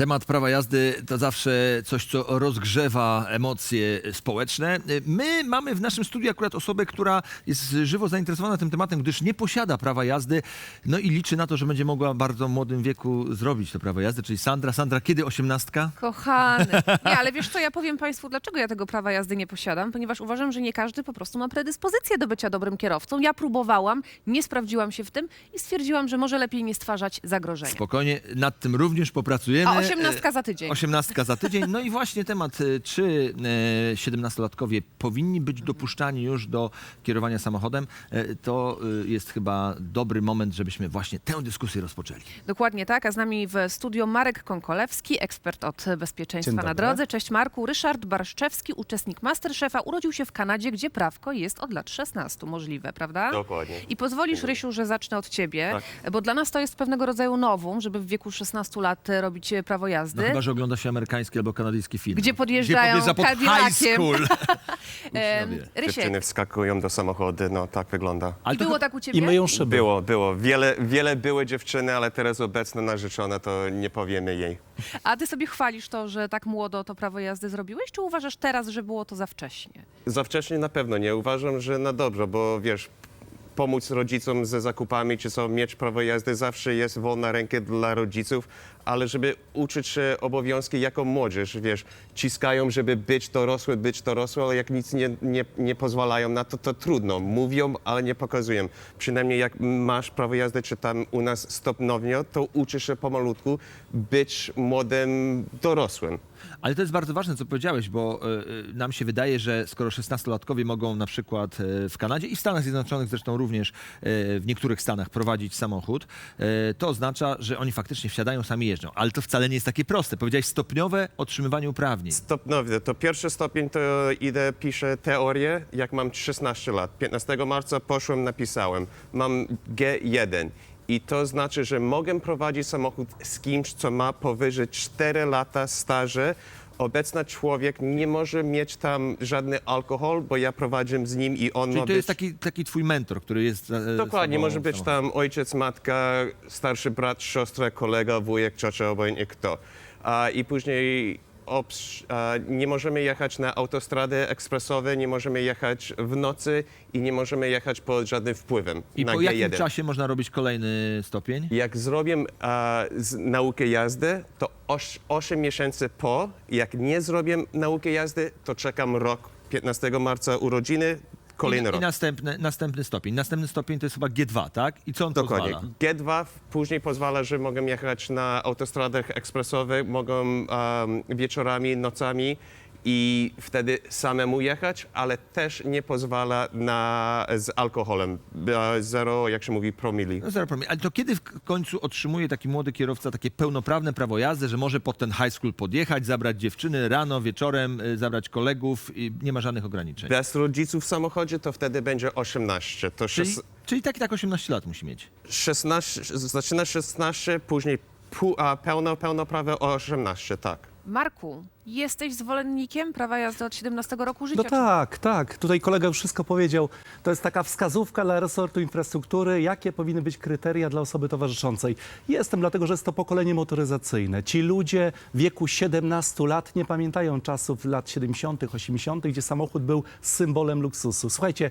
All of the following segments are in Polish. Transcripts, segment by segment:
Temat prawa jazdy to zawsze coś, co rozgrzewa emocje społeczne. My mamy w naszym studiu akurat osobę, która jest żywo zainteresowana tym tematem, gdyż nie posiada prawa jazdy, no i liczy na to, że będzie mogła w bardzo młodym wieku zrobić to prawo jazdy, czyli Sandra. Sandra, kiedy osiemnastka? Kochany. Nie, ale wiesz co, ja powiem Państwu, dlaczego ja tego prawa jazdy nie posiadam, ponieważ uważam, że nie każdy po prostu ma predyspozycję do bycia dobrym kierowcą. Ja próbowałam, nie sprawdziłam się w tym i stwierdziłam, że może lepiej nie stwarzać zagrożenia. Spokojnie, nad tym również popracujemy. Osiemnastka za tydzień. Osiemnastka za tydzień. No i właśnie temat, y, czy e, 17-latkowie powinni być dopuszczani już do kierowania samochodem, e, to y, jest chyba dobry moment, żebyśmy właśnie tę dyskusję rozpoczęli. Dokładnie tak, a z nami w studio Marek Konkolewski, ekspert od bezpieczeństwa na drodze. Cześć Marku. Ryszard Barszczewski, uczestnik Masterchefa, urodził się w Kanadzie, gdzie prawko jest od lat 16 możliwe, prawda? Dokładnie. I pozwolisz, Rysiu, że zacznę od ciebie, Tak. bo dla nas to jest pewnego rodzaju nowum, żeby w wieku 16 lat e, robić e, prawo jazdy. No chyba, że ogląda się amerykański albo kanadyjski film. Gdzie podjeżdżają Gdzie podjeżdża pod high Cadillaciem. school. Em, Uczniowie. Rysiek, Dziewczyny wskakują do samochody, no tak wygląda. Ale to było tak u ciebie? I myją szyby. Było, było. Wiele, wiele były dziewczyny, ale teraz obecna narzeczona, to nie powiemy jej. A ty sobie chwalisz to, że tak młodo to prawo jazdy zrobiłeś, czy uważasz teraz, że było to za wcześnie? Za wcześnie na pewno nie. Uważam, że na dobrze, bo wiesz, pomóc rodzicom ze zakupami, czy co, mieć prawo jazdy, zawsze jest wolna ręka dla rodziców, ale żeby uczyć się obowiązki jako młodzież, wiesz, ciskają, żeby być dorosły, być dorosły, ale jak nic nie, nie, nie pozwalają na to, to trudno. Mówią, ale nie pokazują. Przynajmniej jak masz prawo jazdy, czy tam u nas stopniowo, to uczysz się pomalutku być młodym dorosłym. Ale to jest bardzo ważne, co powiedziałeś, bo e, nam się wydaje, że skoro 16-latkowie mogą na przykład e, w Kanadzie i w Stanach Zjednoczonych zresztą również e, w niektórych stanach prowadzić samochód, e, to oznacza, że oni faktycznie wsiadają, sami jeżdżą. Ale to wcale nie jest takie proste. Powiedziałeś stopniowe otrzymywanie uprawnień. Stopniowo. To pierwszy stopień to idę, piszę teorię, jak mam 16 lat. 15 marca poszłem, napisałem. Mam G1. I to znaczy, że mogę prowadzić samochód z kimś, co ma powyżej 4 lata stażu. Obecny człowiek nie może mieć tam żadny alkohol, bo ja prowadzę z nim i on Czyli ma to być... jest taki, taki twój mentor, który jest. e, Dokładnie, z tobą może być samochodzie. tam ojciec, matka, starszy brat, siostra, kolega, wujek, ciocia, obojętnie kto. A, I później a, nie możemy jechać na autostrady ekspresowe, nie możemy jechać w nocy i nie możemy jechać pod żadnym wpływem I na po G1. jakim czasie można robić kolejny stopień? Jak zrobię a, z, naukę jazdy, to 8 miesięcy po. Jak nie zrobię naukę jazdy, to czekam rok. 15 marca urodziny, kolejny I, rok. I następny, następny stopień. Następny stopień to jest chyba G2, tak? I co on Dokładnie. pozwala? G2 później pozwala, że mogę jechać na autostradach ekspresowych, mogą um, wieczorami, nocami i wtedy samemu jechać, ale też nie pozwala na, z alkoholem. E, Zero, jak się mówi, promili. No zero problem. Ale to kiedy w końcu otrzymuje taki młody kierowca takie pełnoprawne prawo jazdy, że może pod ten high school podjechać, zabrać dziewczyny rano, wieczorem, y, zabrać kolegów i nie ma żadnych ograniczeń? Bez rodziców w samochodzie to wtedy będzie 18. To Czyli, szes- czyli tak i tak 18 lat musi mieć. 16, zaczyna 16, później pół, a pełno, pełnoprawe 18, tak. Marku, jesteś zwolennikiem prawa jazdy od 17 roku życia? No tak, tak. Tutaj kolega już wszystko powiedział. To jest taka wskazówka dla resortu infrastruktury, jakie powinny być kryteria dla osoby towarzyszącej. Jestem, dlatego że jest to pokolenie motoryzacyjne. Ci ludzie w wieku 17 lat nie pamiętają czasów lat 70., 80., gdzie samochód był symbolem luksusu. Słuchajcie,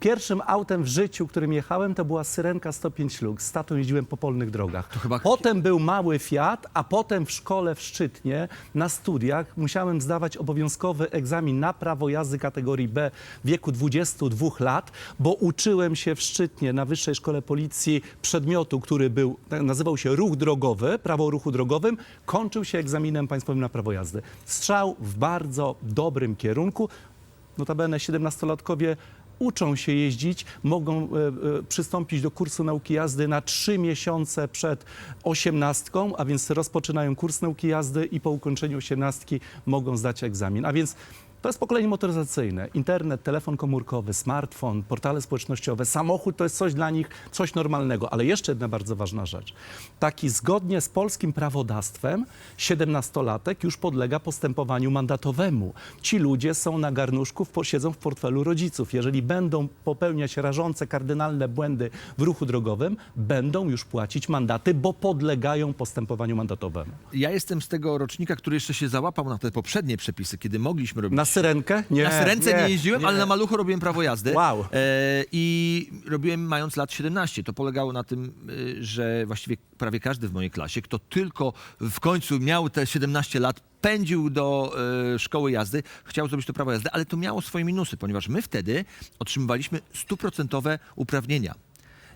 Pierwszym autem w życiu, którym jechałem, to była Syrenka 105 Lux. Z tatą jeździłem po polnych drogach. chyba- Potem był mały Fiat, a potem w szkole w Szczytnie na studiach musiałem zdawać obowiązkowy egzamin na prawo jazdy kategorii B w wieku 22 lat, bo uczyłem się w Szczytnie na Wyższej Szkole Policji przedmiotu, który był, nazywał się ruch drogowy, prawo o ruchu drogowym, kończył się egzaminem państwowym na prawo jazdy. Strzał w bardzo dobrym kierunku. Notabene 17-latkowie uczą się jeździć, mogą e, e, przystąpić do kursu nauki jazdy na trzy miesiące przed osiemnastką, a więc rozpoczynają kurs nauki jazdy i po ukończeniu osiemnastki mogą zdać egzamin. A więc To jest pokolenie motoryzacyjne. Internet, telefon komórkowy, smartfon, portale społecznościowe, samochód to jest coś dla nich, coś normalnego. Ale jeszcze jedna bardzo ważna rzecz. Taki zgodnie z polskim prawodawstwem 17-latek już podlega postępowaniu mandatowemu. Ci ludzie są na garnuszku, siedzą w portfelu rodziców. Jeżeli będą popełniać rażące, kardynalne błędy w ruchu drogowym, będą już płacić mandaty, bo podlegają postępowaniu mandatowemu. Ja jestem z tego rocznika, który jeszcze się załapał na te poprzednie przepisy, kiedy mogliśmy robić Na syrenkę? Nie. Na Syrence nie, jeździłem, ale na maluchu robiłem prawo jazdy. Wow. E, I robiłem mając lat 17. To polegało na tym, y, że właściwie prawie każdy w mojej klasie, kto tylko w końcu miał te 17 lat, pędził do e, szkoły jazdy, chciał zrobić to prawo jazdy, ale to miało swoje minusy, ponieważ my wtedy otrzymywaliśmy stuprocentowe uprawnienia.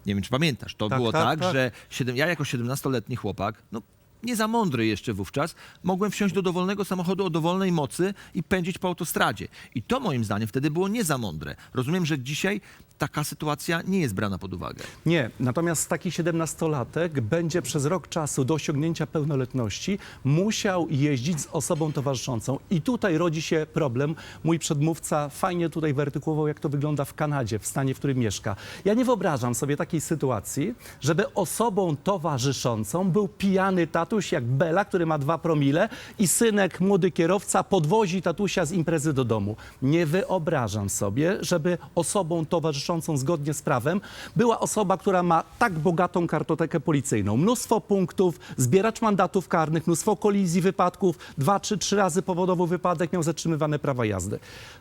Nie wiem, czy pamiętasz. To Tak, było tak, tak, tak. że siedem, ja jako 17-letni chłopak, no nie za mądry jeszcze wówczas, mogłem wsiąść do dowolnego samochodu o dowolnej mocy i pędzić po autostradzie. I to moim zdaniem wtedy było nie za mądre. Rozumiem, że dzisiaj taka sytuacja nie jest brana pod uwagę. Nie, natomiast taki 17-latek będzie przez rok czasu do osiągnięcia pełnoletności musiał jeździć z osobą towarzyszącą. I tutaj rodzi się problem. Mój przedmówca fajnie tutaj wyartykułował, jak to wygląda w Kanadzie, w stanie, w którym mieszka. Ja nie wyobrażam sobie takiej sytuacji, żeby osobą towarzyszącą był pijany tatuś jak Bela, który ma dwa promile i synek, młody kierowca, podwozi tatusia z imprezy do domu. Nie wyobrażam sobie, żeby osobą towarzyszącą zgodnie z prawem była osoba, która ma tak bogatą kartotekę policyjną. Mnóstwo punktów, zbieracz mandatów karnych, mnóstwo kolizji, wypadków, dwa czy trzy razy powodowo wypadek, miał zatrzymywane prawa jazdy.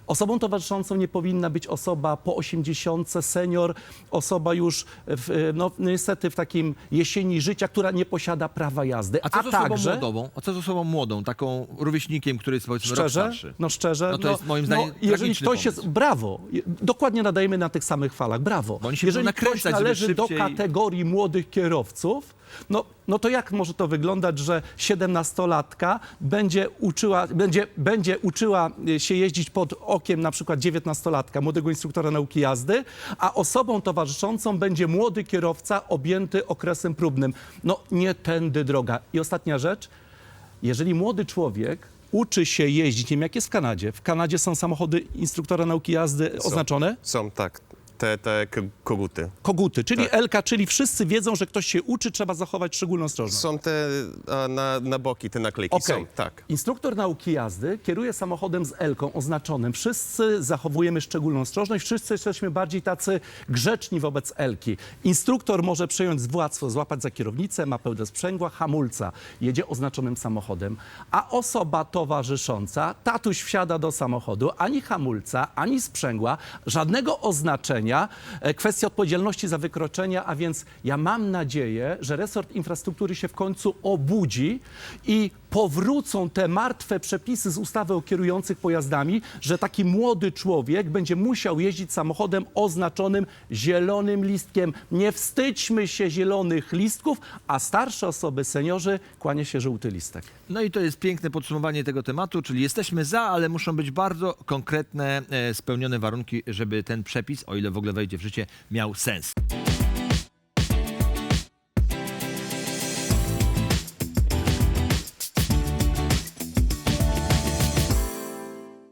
Osobą towarzyszącą nie powinna być osoba po 80, senior, osoba już w, no, niestety w takim jesieni życia, która nie posiada prawa jazdy. A co z osobą także, młodą? A co z osobą młodą, taką rówieśnikiem, który jest powiedzmy rok Szczerze? starszy? No szczerze. No to jest moim zdaniem jeżeli tragiczny ktoś jest, pomysł. brawo, Je- dokładnie nadajemy na tych samych falach, brawo. Bo oni się jeżeli ktoś nakręcać, żeby należy do szybciej- kategorii młodych kierowców, no, no to jak może to wyglądać, że 17-latka będzie uczyła, będzie, będzie uczyła y, się jeździć pod okiem na przykład 19-latka, młodego instruktora nauki jazdy, a osobą towarzyszącą będzie młody kierowca objęty okresem próbnym. No nie tędy droga. I ostatnia rzecz, jeżeli młody człowiek uczy się jeździć, nie wiem jak jest w Kanadzie, w Kanadzie są samochody instruktora nauki jazdy oznaczone? Są, tak, te, te k- koguty. Koguty, czyli Tak. Elka, czyli wszyscy wiedzą, że ktoś się uczy, trzeba zachować szczególną ostrożność. Są te a, na, na boki, te naklejki Okej. są, tak. Instruktor nauki jazdy kieruje samochodem z Elką oznaczonym. Wszyscy zachowujemy szczególną ostrożność, wszyscy jesteśmy bardziej tacy grzeczni wobec Elki. Instruktor może przejąć władztwo, złapać za kierownicę, ma pełne sprzęgła, hamulca, jedzie oznaczonym samochodem. A osoba towarzysząca, tatuś wsiada do samochodu, ani hamulca, ani sprzęgła, żadnego oznaczenia. E, Kwestia odpowiedzialności za wykroczenia, a więc ja mam nadzieję, że resort infrastruktury się w końcu obudzi i powrócą te martwe przepisy z ustawy o kierujących pojazdami, że taki młody człowiek będzie musiał jeździć samochodem oznaczonym zielonym listkiem. Nie wstydźmy się zielonych listków, a starsze osoby, seniorzy, kłania się żółty listek. No i to jest piękne podsumowanie tego tematu, czyli jesteśmy za, ale muszą być bardzo konkretne, e, spełnione warunki, żeby ten przepis, o ile w ogóle wejdzie w życie, miał sens.